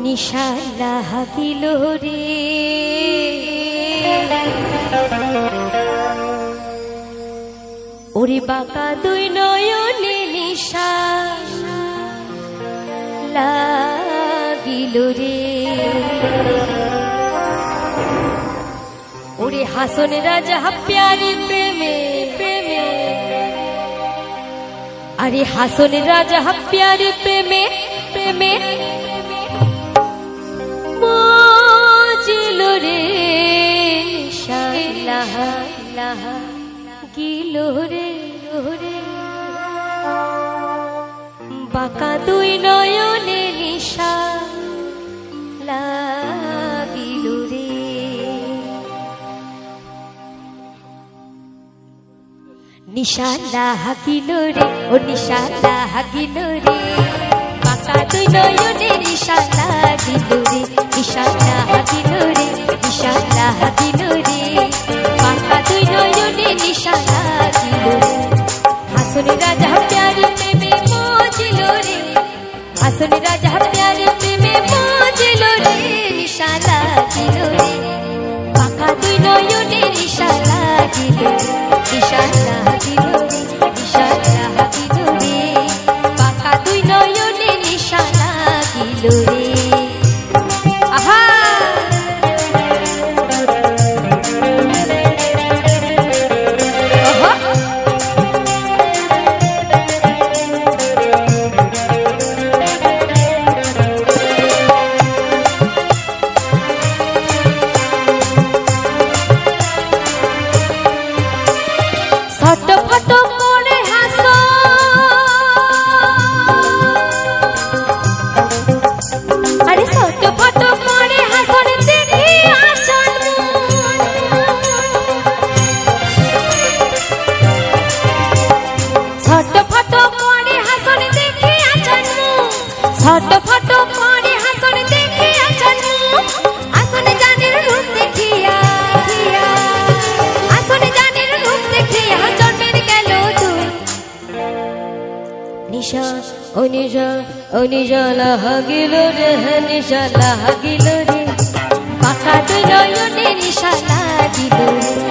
নিশালা হাকিল রে। ওরে বাঁকা দুই নয়নে নিশা লাগিল রে। ওরে হাসন রাজা প্যারি প্রেমে প্রেমে। আরে হাসন রাজা প্যারি প্রেমে প্রেমে। লাহা রে বাঁকা দুই নয়নে নিশা লাগিল রে। নিশালা হাকিল রে, ও নিশালা হাকিল রে। বাঁকা দুই নয়নে নয়নে নিশালা দিল রে হাসনে রাজা প্যারে প্রেমে মজিল রে হাসনে রাজা প্যারে প্রেমে মজিল রে নিশালা দিল রে পাকা দুই নয়নে নিশালা দিল নিশালা দিল নিশা দিল রে।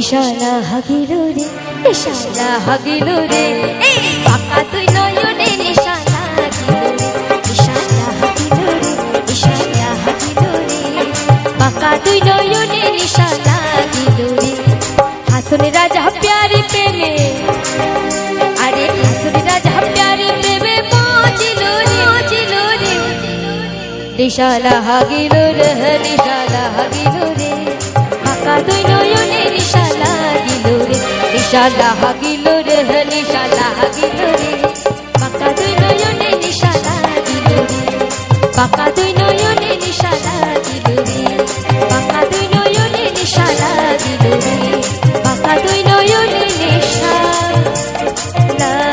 নিশালা হাগিল রে নিশালা হাগিল রে। পাকা তুই নয়নে নিশালা হাগিল রে নিশালা হাগিল রে রে। পাকা তুই নয়নে নিশালা হাগিল রে। হাসনে রাজা প্যারি প্রেমে, আরে হাসনে রাজা প্যারি প্রেমে মজিল রে রে। হাগিল রে হাগিল রে। পাকা দুই নিশা লাগিল রে হ্যাঁ, নিশা লাগিল রে। পাকা দুই নয়নে নিশা লাগিল রে। পাকা দুই নয়নে নিশা লাগিল রে। পাকা দুই নয়নে নিশা লাগিল রে। পাকা দুই নয়নে নিশা লাগিল